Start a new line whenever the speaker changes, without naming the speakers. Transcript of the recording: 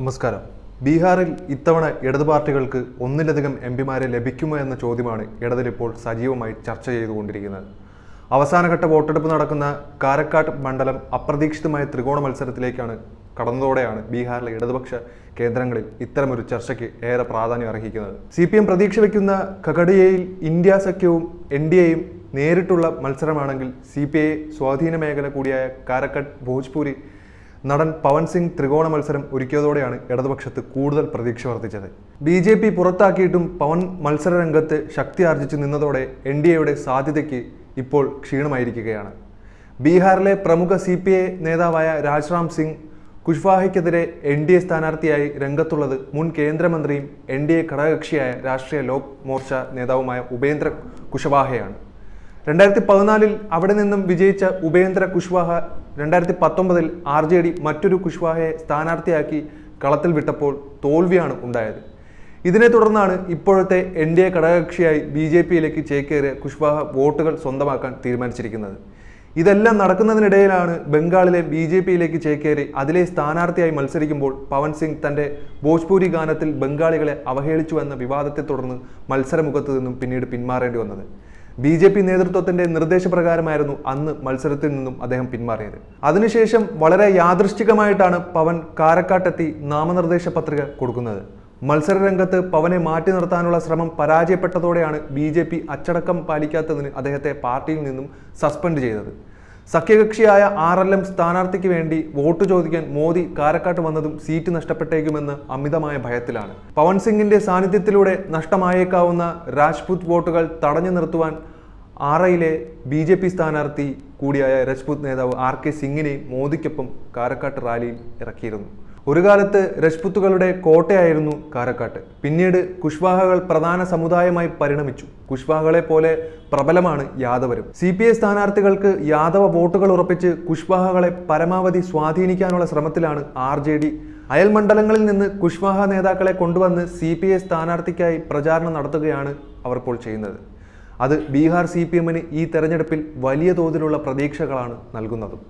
നമസ്കാരം. ബീഹാറിൽ ഇത്തവണ ഇടതു പാർട്ടികൾക്ക് ഒന്നിലധികം എം പിമാരെ ലഭിക്കുമോ എന്ന ചോദ്യമാണ് ഇടതിലിപ്പോൾ സജീവമായി ചർച്ച ചെയ്തുകൊണ്ടിരിക്കുന്നത്. അവസാനഘട്ട വോട്ടെടുപ്പ് നടക്കുന്ന കാരക്കാട്ട് മണ്ഡലം അപ്രതീക്ഷിതമായ ത്രികോണ മത്സരത്തിലേക്കാണ് കടന്നതോടെയാണ് ബീഹാറിലെ ഇടതുപക്ഷ കേന്ദ്രങ്ങളിൽ ഇത്തരമൊരു ചർച്ചയ്ക്ക് ഏറെ പ്രാധാന്യം അർഹിക്കുന്നത്. സി പി എം പ്രതീക്ഷ വയ്ക്കുന്ന കഗഡിയയിൽ ഇന്ത്യ സഖ്യവും എൻ ഡി എയും നേരിട്ടുള്ള മത്സരമാണെങ്കിൽ സി പി ഐ സ്വാധീന മേഖല കൂടിയായ കാരക്കട്ട് ഭോജ്പൂരി നടൻ പവൻ സിംഗ് ത്രികോണ മത്സരം ഒരുക്കിയതോടെയാണ് ഇടതുപക്ഷത്ത് കൂടുതൽ പ്രതീക്ഷ വർദ്ധിച്ചത്. ബി ജെ പി പുറത്താക്കിയിട്ടും പവൻ മത്സര രംഗത്ത് ശക്തി ആർജിച്ചു നിന്നതോടെ എൻ ഡി എയുടെ സാധ്യതയ്ക്ക് ഇപ്പോൾ ക്ഷീണമായിരിക്കുകയാണ്. ബീഹാറിലെ പ്രമുഖ സി പി ഐ നേതാവായ രാജ്റാം സിംഗ് കുഷ്വാഹയ്ക്കെതിരെ എൻ ഡി എ സ്ഥാനാർത്ഥിയായി രംഗത്തുള്ളത് മുൻ കേന്ദ്രമന്ത്രിയും എൻ ഡി എ ഘടകകക്ഷിയായ രാഷ്ട്രീയ ലോക് മോർച്ച നേതാവുമായ ഉപേന്ദ്ര കുഷവാഹയാണ് രണ്ടായിരത്തി പതിനാലിൽ അവിടെ നിന്നും വിജയിച്ച ഉപേന്ദ്ര കുഷ്വാഹ രണ്ടായിരത്തി പത്തൊമ്പതിൽ ആർ ജെ ഡി മറ്റൊരു കുഷ്വാഹയെ സ്ഥാനാർത്ഥിയാക്കി കളത്തിൽ വിട്ടപ്പോൾ തോൽവിയാണ് ഉണ്ടായത്. ഇതിനെ തുടർന്നാണ് ഇപ്പോഴത്തെ എൻ ഡി എ ഘടകകക്ഷിയായി ബി ജെ പിയിലേക്ക് ചേക്കേറിയ കുഷ്വാഹ വോട്ടുകൾ സ്വന്തമാക്കാൻ തീരുമാനിച്ചിരിക്കുന്നത്. ഇതെല്ലാം നടക്കുന്നതിനിടയിലാണ് ബംഗാളിലെ ബി ജെ പിയിലേക്ക് ചേക്കേറി അതിലെ സ്ഥാനാർത്ഥിയായി മത്സരിക്കുമ്പോൾ പവൻ സിംഗ് തന്റെ ഭോജ്പൂരി ഗാനത്തിൽ ബംഗാളികളെ അവഹേളിച്ചു എന്ന വിവാദത്തെ തുടർന്ന് മത്സരമുഖത്ത് നിന്നും പിന്നീട് പിന്മാറേണ്ടി വന്നത്. ബി ജെ പി നേതൃത്വത്തിന്റെ നിർദ്ദേശപ്രകാരമായിരുന്നു അന്ന് മത്സരത്തിൽ നിന്നും അദ്ദേഹം പിന്മാറിയത്. അതിനുശേഷം വളരെ യാദൃശ്ചികമായിട്ടാണ് പവൻ കാരക്കാട്ടെത്തി നാമനിർദ്ദേശ പത്രിക കൊടുക്കുന്നത്. മത്സര രംഗത്ത് പവനെ മാറ്റി നിർത്താനുള്ള ശ്രമം പരാജയപ്പെട്ടതോടെയാണ് ബി ജെ പി അച്ചടക്കം പാലിക്കാത്തതിന് അദ്ദേഹത്തെ പാർട്ടിയിൽ നിന്നും സസ്പെൻഡ് ചെയ്തത്. സഖ്യകക്ഷിയായ ആർ എൽ എം സ്ഥാനാർത്ഥിക്ക് വേണ്ടി വോട്ട് ചോദിക്കാൻ മോദി കാരക്കാട്ട് വന്നതും സീറ്റ് നഷ്ടപ്പെട്ടേക്കുമെന്ന് അമിതമായ ഭയത്തിലാണ്. പവൻ സിംഗിന്റെ സാന്നിധ്യത്തിലൂടെ നഷ്ടമായേക്കാവുന്ന രാജ്പുത് വോട്ടുകൾ തടഞ്ഞു നിർത്തുവാൻ ആറയിലെ ബി ജെ പി സ്ഥാനാർത്ഥി കൂടിയായ രജ്പുത് നേതാവ് ആർ കെ സിംഗിനെയും മോദിക്കൊപ്പം കാരക്കാട്ട് റാലിയിൽ ഇറക്കിയിരുന്നു. ഒരു കാലത്ത് രജ്പുത്തുകളുടെ കോട്ടയായിരുന്നു കാരക്കാട്ട്. പിന്നീട് കുഷ്വാഹകൾ പ്രധാന സമുദായമായി പരിണമിച്ചു. കുഷ്വാഹകളെ പോലെ പ്രബലമാണ് യാദവരും. സി പി ഐ സ്ഥാനാർത്ഥികൾക്ക് യാദവ വോട്ടുകൾ ഉറപ്പിച്ച് കുഷ്വാഹകളെ പരമാവധി സ്വാധീനിക്കാനുള്ള ശ്രമത്തിലാണ് ആർ ജെ ഡി. അയൽമണ്ഡലങ്ങളിൽ നിന്ന് കുഷ്വാഹ നേതാക്കളെ കൊണ്ടുവന്ന് സി പി ഐ സ്ഥാനാർത്ഥിക്കായി പ്രചാരണം നടത്തുകയാണ് അവർ ഇപ്പോൾ ചെയ്യുന്നത്. അത് ബീഹാർ സി പി എമ്മിന് ഈ തെരഞ്ഞെടുപ്പിൽ വലിയ തോതിലുള്ള പ്രതീക്ഷകളാണ് നൽകുന്നതും.